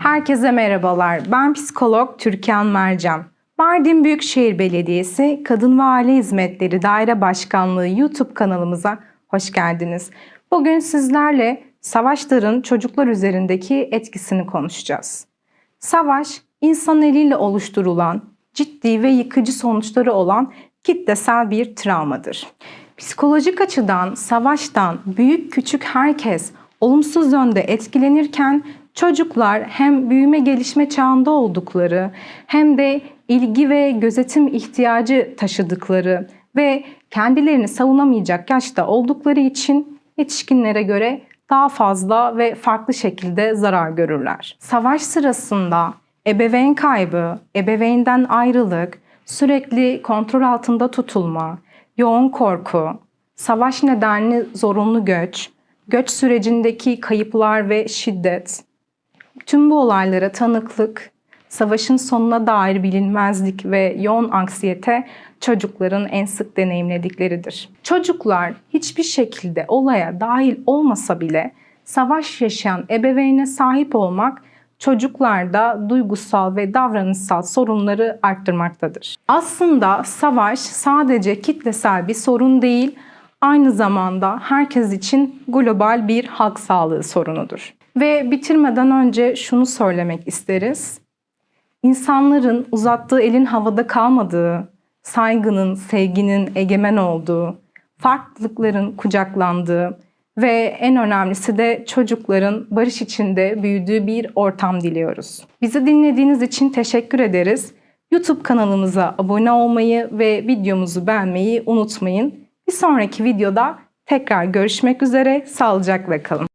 Herkese merhabalar. Ben psikolog Türkan Mercan. Mardin Büyükşehir Belediyesi Kadın ve Aile Hizmetleri Daire Başkanlığı YouTube kanalımıza hoş geldiniz. Bugün sizlerle savaşların çocuklar üzerindeki etkisini konuşacağız. Savaş, insan eliyle oluşturulan, ciddi ve yıkıcı sonuçları olan kitlesel bir travmadır. Psikolojik açıdan savaştan büyük küçük herkes olumsuz yönde etkilenirken çocuklar hem büyüme gelişme çağında oldukları hem de ilgi ve gözetim ihtiyacı taşıdıkları ve kendilerini savunamayacak yaşta oldukları için yetişkinlere göre daha fazla ve farklı şekilde zarar görürler. Savaş sırasında ebeveyn kaybı, ebeveynden ayrılık, sürekli kontrol altında tutulma, yoğun korku, savaş nedenli zorunlu göç, göç sürecindeki kayıplar ve şiddet, tüm bu olaylara tanıklık, savaşın sonuna dair bilinmezlik ve yoğun anksiyete çocukların en sık deneyimledikleridir. Çocuklar hiçbir şekilde olaya dahil olmasa bile savaş yaşayan ebeveyne sahip olmak çocuklarda duygusal ve davranışsal sorunları arttırmaktadır. Aslında savaş sadece kitlesel bir sorun değil, aynı zamanda herkes için global bir halk sağlığı sorunudur. Ve bitirmeden önce şunu söylemek isteriz. İnsanların uzattığı elin havada kalmadığı, saygının, sevginin egemen olduğu, farklılıkların kucaklandığı ve en önemlisi de çocukların barış içinde büyüdüğü bir ortam diliyoruz. Bizi dinlediğiniz için teşekkür ederiz. YouTube kanalımıza abone olmayı ve videomuzu beğenmeyi unutmayın. Bir sonraki videoda tekrar görüşmek üzere. Sağlıcakla kalın.